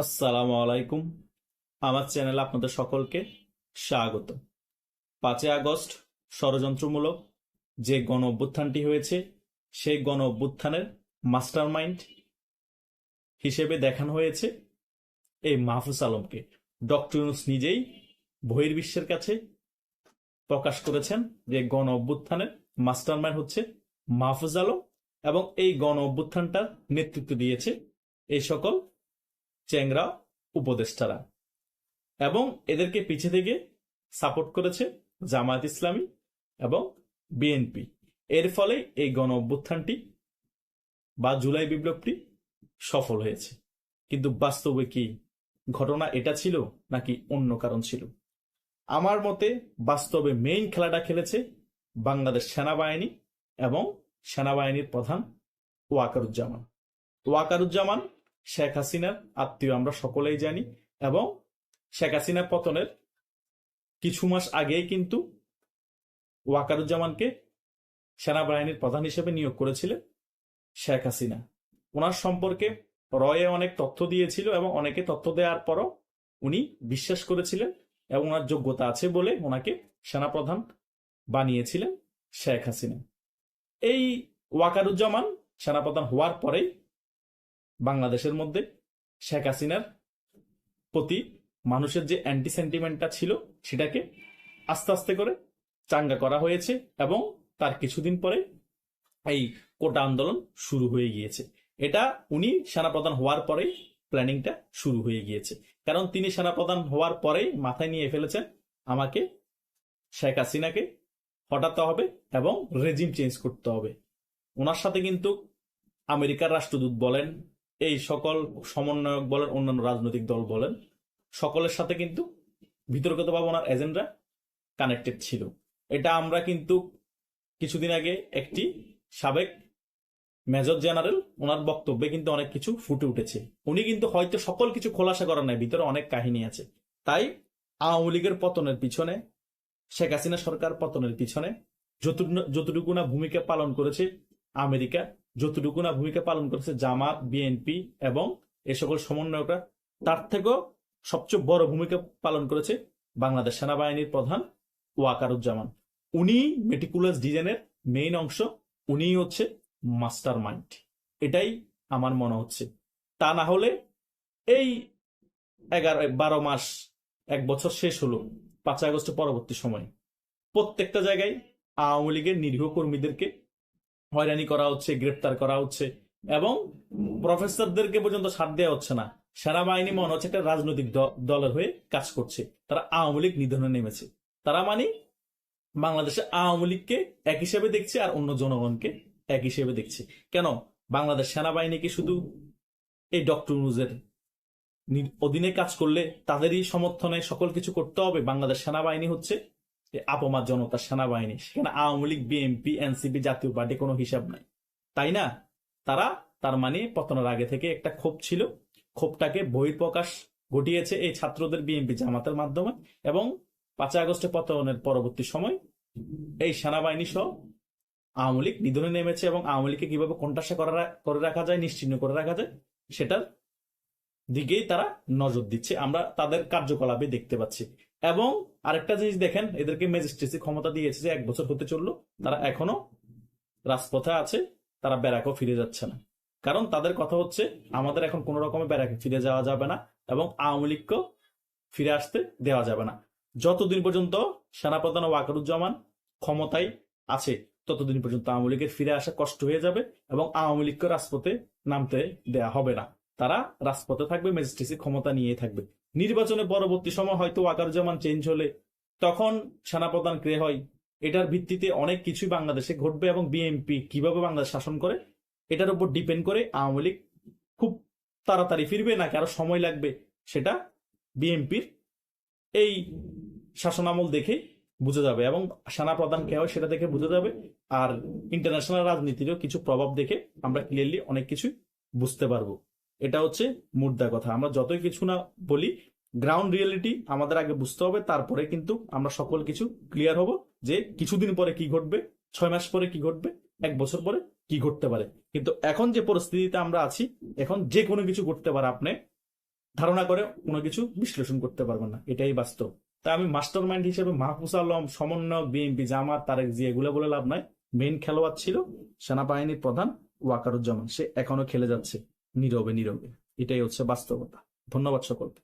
আসসালামু আলাইকুম। আমার চ্যানেলে আপনাদের সকলকে স্বাগত। পাঁচই আগস্ট ষড়যন্ত্রমূলক যে গণ অভ্যুত্থানটি হয়েছে, সেই গণ অভ্যুত্থানের মাস্টারমাইন্ড হিসেবে দেখানো হয়েছে এই মাহফুজ আলমকে। ডক্টর ইউনুস নিজেই বহির্বিশ্বের কাছে প্রকাশ করেছেন যে গণ অভ্যুত্থানের মাস্টারমাইন্ড হচ্ছে মাহফুজ আলম এবং এই গণ অভ্যুত্থানটার নেতৃত্ব দিয়েছে এই সকল চ্যাংরা উপদেষ্টারা। এবং এদেরকে পিছে থেকে সাপোর্ট করেছে জামায়াত ইসলামী এবং বিএনপি। এর ফলে এই গণ অভ্যুত্থানটি বা জুলাই বিপ্লবটি সফল হয়েছে। কিন্তু বাস্তবে কি ঘটনা এটা ছিল নাকি অন্য কারণ ছিল? আমার মতে বাস্তবে মেইন খেলাটা খেলেছে বাংলাদেশ সেনাবাহিনী এবং সেনাবাহিনীর প্রধান ওয়াকারুজ্জামান। ওয়াকারুজ্জামান শেখ হাসিনার আত্মীয় আমরা সকলেই জানি এবং শেখ হাসিনা পতনের কিছু মাস আগেই কিন্তু ওয়াকারুজ্জামানকে সেনাবাহিনীর প্রধান হিসেবে নিয়োগ করেছিলেন শেখ হাসিনা। ওনার সম্পর্কে রয়ে অনেক তথ্য দিয়েছিল এবং অনেকে তথ্য দেওয়ার পরও উনি বিশ্বাস করেছিলেন এবং ওনার যোগ্যতা আছে বলে ওনাকে সেনাপ্রধান বানিয়েছিলেন শেখ হাসিনা। এই ওয়াকারুজ্জামান সেনাপ্রধান হওয়ার পরেই বাংলাদেশের মধ্যে শেখ হাসিনার প্রতি মানুষের যে অ্যান্টি সেন্টিমেন্টটা ছিল, সেটাকে আস্তে আস্তে করে চাঙ্গা করা হয়েছে এবং তার কিছুদিন পরে এই কোটা আন্দোলন শুরু হয়ে গিয়েছে। এটা উনি সেনাপ্রধান হওয়ার পরেই প্ল্যানিংটা শুরু হয়ে গিয়েছে। কারণ তিনি সেনাপ্রধান হওয়ার পরেই মাথায় নিয়ে ফেলেছেন, আমাকে শেখ হাসিনাকে হটাতে হবে এবং রেজিম চেঞ্জ করতে হবে। ওনার সাথে কিন্তু আমেরিকার রাষ্ট্রদূত বলেন এই সকল সমন্বয়ক বলেন, অন্যান্য রাজনৈতিক দল বলেন, সকলের সাথে কিন্তু বিতর্কতভাবে ওনার এজেন্ডা কানেক্টেড ছিল। এটা আমরা কিন্তু কিছুদিন আগে একটি সাবেক মেজর জেনারেল, ওনার বক্তব্যে কিন্তু অনেক কিছু ফুটে উঠেছে। উনি কিন্তু হয়তো সকল কিছু খোলাসা করার নাই, ভিতরে অনেক কাহিনী আছে। তাই আওয়ামী লীগের পতনের পিছনে, শেখ হাসিনা সরকার পতনের পিছনে যতটুকু যতটুকু না ভূমিকা পালন করেছে আমেরিকা যতটুকু না ভূমিকা পালন করেছে জামাত, বিএনপি এবং এ সকল সমন্বয়করা, তার থেকেও সবচেয়ে বড় ভূমিকা পালন করেছে বাংলাদেশ সেনাবাহিনীর প্রধান ওয়াকারুজ্জামান। উনি মেটিকুলাস ডিজাইনের মেইন অংশ, উনিই হচ্ছে মাস্টার মাইন্ড এটাই আমার মনে হচ্ছে। তা না হলে এই এগারো, বারো মাস, এক বছর শেষ হলো পাঁচ আগস্ট পরবর্তী সময়। প্রত্যেকটা জায়গায় আওয়ামী লীগের নিরীহ কর্মীদেরকে হয়রানি করা হচ্ছে, গ্রেপ্তার করা হচ্ছে এবং প্রফেসরদেরকে পর্যন্ত ছাড় দেওয়া হচ্ছে না। সেনাবাহিনী মনে হচ্ছে একটা রাজনৈতিক দলের হয়ে কাজ করছে। তারা আওয়ামী লীগ নিধনে নেমেছে। তারা মানে বাংলাদেশে আওয়ামী লীগকে এক হিসেবে দেখছে আর অন্য জনগণকে এক হিসেবে দেখছে। কেন? বাংলাদেশ সেনাবাহিনী কি শুধু এই ডক্টর নুজের অধীনে কাজ করলে তাদেরই সমর্থনে সকল কিছু করতে হবে। বাংলাদেশ সেনাবাহিনী হচ্ছে আপমা জনতার সেনাবাহিনী, সেখানে আওয়ামী লীগ বিএনপি এনসিপি জাতীয় পার্টি কোনো হিসাব নাই। তাই না? তারা তার মানে পতনের আগে থেকে একটা ক্ষোভ ছিল। ক্ষোভটাকে বহির্প্রকাশ ঘটিয়েছে এই ছাত্রদের বিএনপি জামাতের মাধ্যমে এবং পাঁচই আগস্টে পতনের পরবর্তী সময় এই সেনাবাহিনী সহ আওয়ামী লীগ নিধনে নেমেছে এবং আওয়ামী লীগকে কীভাবে করা করে রাখা যায়, নিশ্চিহ্ন করে রাখা যায়, সেটার দিকেই তারা নজর দিচ্ছে, আমরা তাদের কার্যকলাপে দেখতে পাচ্ছি। এবং আরেকটা জিনিস দেখেন, এদেরকে ম্যাজিস্ট্রেসি ক্ষমতা দিয়েছে যে এক বছর হতে চলল, তারা এখনও রাজপথে আছে, তারা ব্যারাকও ফিরে যাচ্ছে না। কারণ তাদের কথা হচ্ছে, আমাদের এখন কোনো রকমের ব্যারাকে ফিরে যাওয়া যাবে না এবং আওয়ামী লীগকেও ফিরে আসতে দেওয়া যাবে না। যতদিন পর্যন্ত সেনাপ্রধান ওয়াকারুজ্জামান ক্ষমতায় আছে, ততদিন পর্যন্ত আওয়ামী লীগের ফিরে আসা কষ্ট হয়ে যাবে এবং আওয়ামী লীগকে রাজপথে নামতে দেয়া হবে না। তারা রাজপথে থাকবে, ম্যাজিস্ট্রেসি ক্ষমতা নিয়ে থাকবে। নির্বাচনে পরবর্তী সময় হয়তো ওয়াকারুজ্জামান চেঞ্জ হলে তখন সেনাপ্রধান ক্রে হয়, এটার ভিত্তিতে অনেক কিছুই বাংলাদেশে ঘটবে এবং বিএনপি কীভাবে বাংলাদেশ শাসন করে, এটার উপর ডিপেন্ড করে আওয়ামী লীগ খুব তাড়াতাড়ি ফিরবে নাকি আরও সময় লাগবে, সেটা বিএনপির এই শাসনামল দেখে বুঝে যাবে এবং সেনা প্রধান কে হয় সেটা দেখে বুঝে যাবে। আর ইন্টারন্যাশনাল রাজনীতিরও কিছু প্রভাব দেখে আমরা ক্লিয়ারলি অনেক কিছু বুঝতে পারব। এটা হচ্ছে মুদ্রা কথা। আমরা যতই কিছু না বলি গ্রাউন্ড রিয়েলিটি আমাদের আগে বুঝতে হবে, তারপরে কিন্তু আমরা সকল কিছু ক্লিয়ার হব যে কিছুদিন পরে কি ঘটবে, ছয় মাস পরে কি ঘটবে, এক বছর পরে কি ঘটতে পারে। কিন্তু এখন যে পরিস্থিতিতে আমরা আছি, এখন যে কোনো কিছু ঘটতে পারে আপনি, ধারণা করে কোনো কিছু বিশ্লেষণ করতে পারবেন না। এটাই বাস্তব। তাই আমি মাস্টার মাইন্ড হিসেবে মাহফুজ আলম, সমন্বয়ক বিএনপি জামাত, তারেক জি, এগুলো বলে লাভ নাই। মেইন খেলোয়াড় ছিল সেনাবাহিনীর প্রধান ওয়াকারুজ্জামান। সে এখনও খেলে যাচ্ছে। নীরবে নীরবে। এটাই হচ্ছে বাস্তবতা। ধন্যবাদ সকলকে।